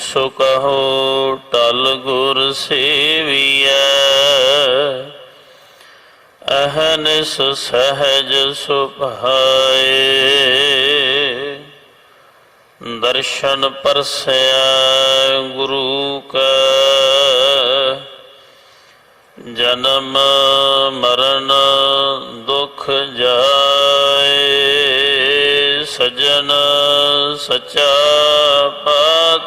ਸੋ ਕਹੋ, ਟਲ ਗੁਰ ਸੇਵੀਐ। ਅਹਨਿਸ ਸਹਜ ਸੁਭਾਏ। ਦਰਸ਼ਨ ਪਰਸੈ ਗੁਰੂ ਕਾ। ਜਨਮ ਮਰਨ ਦੁਖ ਜਾਏ। ਸਜਣ ਸਚਾ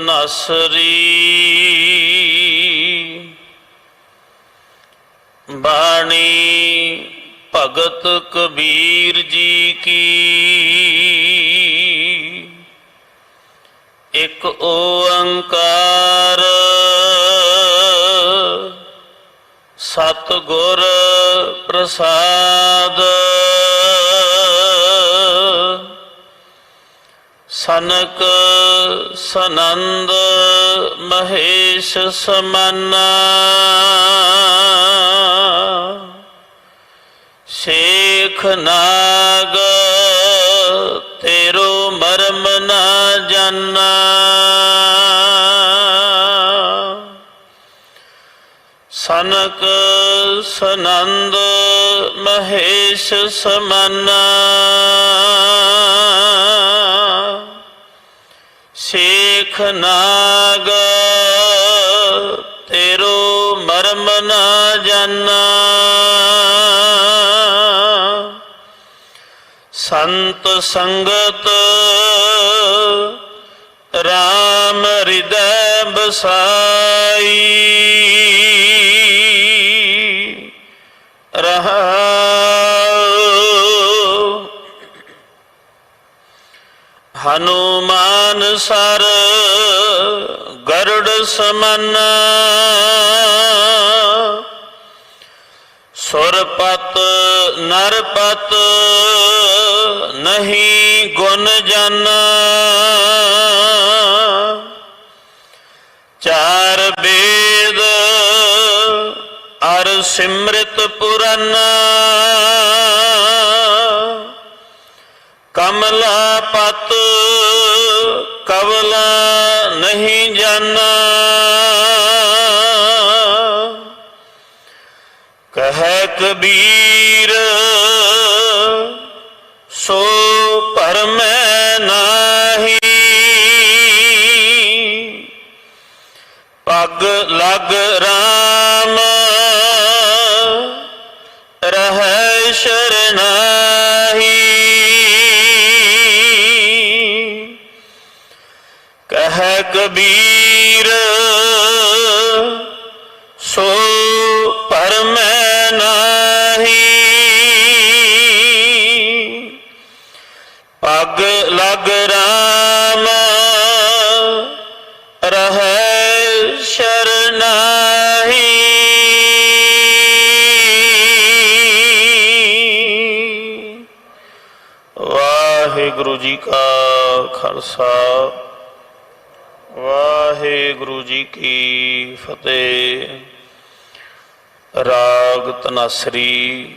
ਨਸਰੀ ਬਾਣੀ ਭਗਤ ਕਬੀਰ ਜੀ ਕੀ ਇੱਕ ਓੰਕਾਰ ਸਤ ਗੁਰ ਪ੍ਰਸਾਦ ਸਨਕ ਸਨੰਦ ਮਹੇਸ਼ ਸਮਨਾ। ਸ਼ੇਖ ਨਾਗ ਤੇਰੋ ਮਰਮ ਨਾ ਜਾਣਾ ਸਨਕ ਸਨੰਦ ਮਹੇਸ਼ ਸਮਨਾ। ਸ਼ੇਖ ਨਾਗ ਤੇਰੋ ਮਰਮ ਨਾ ਜਾਣਾ ਸੰਤ ਸੰਗਤ RAM ਹਿਰਦੈ ਬਸਾਈ। ਰਹਾਉ ਹਨੂਮਾਨ ਸਰ, ਗਰੜ ਸਮਨ। ਸੁਰਪਤ, ਨਰਪਤ ਨਹੀਂ ਗੁਣ ਜਨ। ਚਾਰ ਵੇਦ ਅਰ ਸਿਮਰਤ ਪੁਰਨ। ਕਮਲਾ ਪਤ ਕਵਲਾ ਨਹੀਂ ਜਾਣਾ। ਕਹੈ ਕਬੀਰ ਸੋ ਪਰਮੈ ਲਗ ਰਾਮ ਰਹੇ ਸ਼ਰਨਾਹੀ। ਵਾਹਿਗੁਰੂ ਜੀ ਕਾ ਖਾਲਸਾ ਵਾਹਿਗੁਰੂ ਜੀ ਕੀ ਫਤਿਹ। ਰਾਗ ਤਨਾਸਰੀ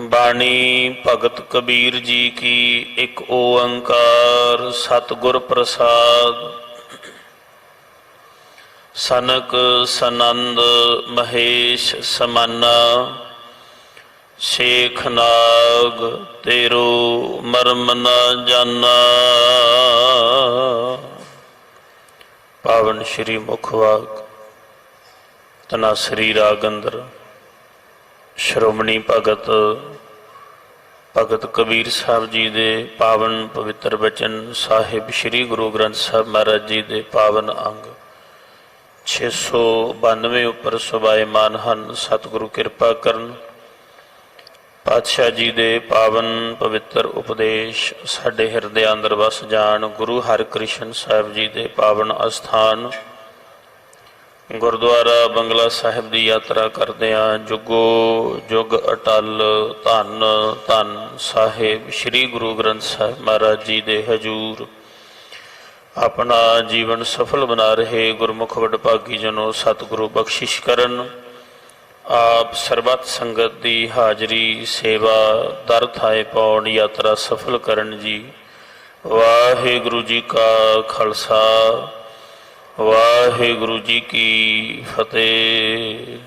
ਬਾਣੀ ਭਗਤ ਕਬੀਰ ਜੀ ਕੀ ਇੱਕ ਓੰਕਾਰ ਸਤਿਗੁਰ ਪ੍ਰਸਾਦ। ਸਨਕ ਸਨੰਦ ਮਹੇਸ਼ ਸਮਾਨਾ, ਸ਼ੇਖ ਨਾਗ ਤੇਰੋ ਮਰਮ ਨ ਜਾਣਾ ਪਾਵਨ ਸ਼੍ਰੀ ਮੁਖਵਾਕ ਤਨਾਸਰੀ ਸ੍ਰੀ ਰਾਗੰਦਰ। ਸ਼੍ਰੋਮਣੀ ਭਗਤ ਭਗਤ ਕਬੀਰ ਸਾਹਿਬ ਜੀ ਦੇ ਪਾਵਨ ਪਵਿੱਤਰ ਬਚਨ ਸਾਹਿਬ, ਸ੍ਰੀ ਗੁਰੂ ਗ੍ਰੰਥ ਸਾਹਿਬ ਮਹਾਰਾਜ ਜੀ ਦੇ ਪਾਵਨ ਅੰਗ। 692 ਉੱਪਰ ਸੁਭਾਇਮਾਨ ਹਨ, ਸਤਿਗੁਰੂ ਕਿਰਪਾ ਕਰਨ। ਪਾਤਸ਼ਾਹ ਜੀ ਦੇ ਪਾਵਨ ਪਵਿੱਤਰ ਉਪਦੇਸ਼ ਸਾਡੇ ਹਿਰਦੇ ਅੰਦਰ ਵਸ ਜਾਣ, ਗੁਰੂ ਹਰਿਕ੍ਰਿਸ਼ਨ ਸਾਹਿਬ ਜੀ ਦੇ ਪਾਵਨ ਅਸਥਾਨ ਗੁਰਦੁਆਰਾ ਬੰਗਲਾ ਸਾਹਿਬ ਦੀ ਯਾਤਰਾ ਕਰਦਿਆਂ ਜੁਗੋ ਜੁਗ ਅਟਲ ਧੰਨ ਧੰਨ ਸਾਹਿਬ, ਸ੍ਰੀ ਗੁਰੂ ਗ੍ਰੰਥ ਸਾਹਿਬ ਮਹਾਰਾਜ ਜੀ ਦੇ ਹਜੂਰ। ਆਪਣਾ ਜੀਵਨ ਸਫਲ ਬਣਾ ਰਹੇ ਗੁਰਮੁਖ ਵਡਭਾਗੀ ਜਨੋ, ਸਤਿਗੁਰੂ ਬਖਸ਼ਿਸ਼ ਕਰਨ। ਆਪ ਸਰਬੱਤ ਸੰਗਤ ਦੀ ਹਾਜ਼ਰੀ, ਸੇਵਾ ਦਰ ਥਾਏ ਪਾਉਣ, ਯਾਤਰਾ ਸਫਲ ਕਰਨ ਜੀ। ਵਾਹਿਗੁਰੂ ਜੀ ਕਾ ਖਾਲਸਾ। ਵਾਹਿਗੁਰੂ ਜੀ ਕੀ ਫਤਿਹ।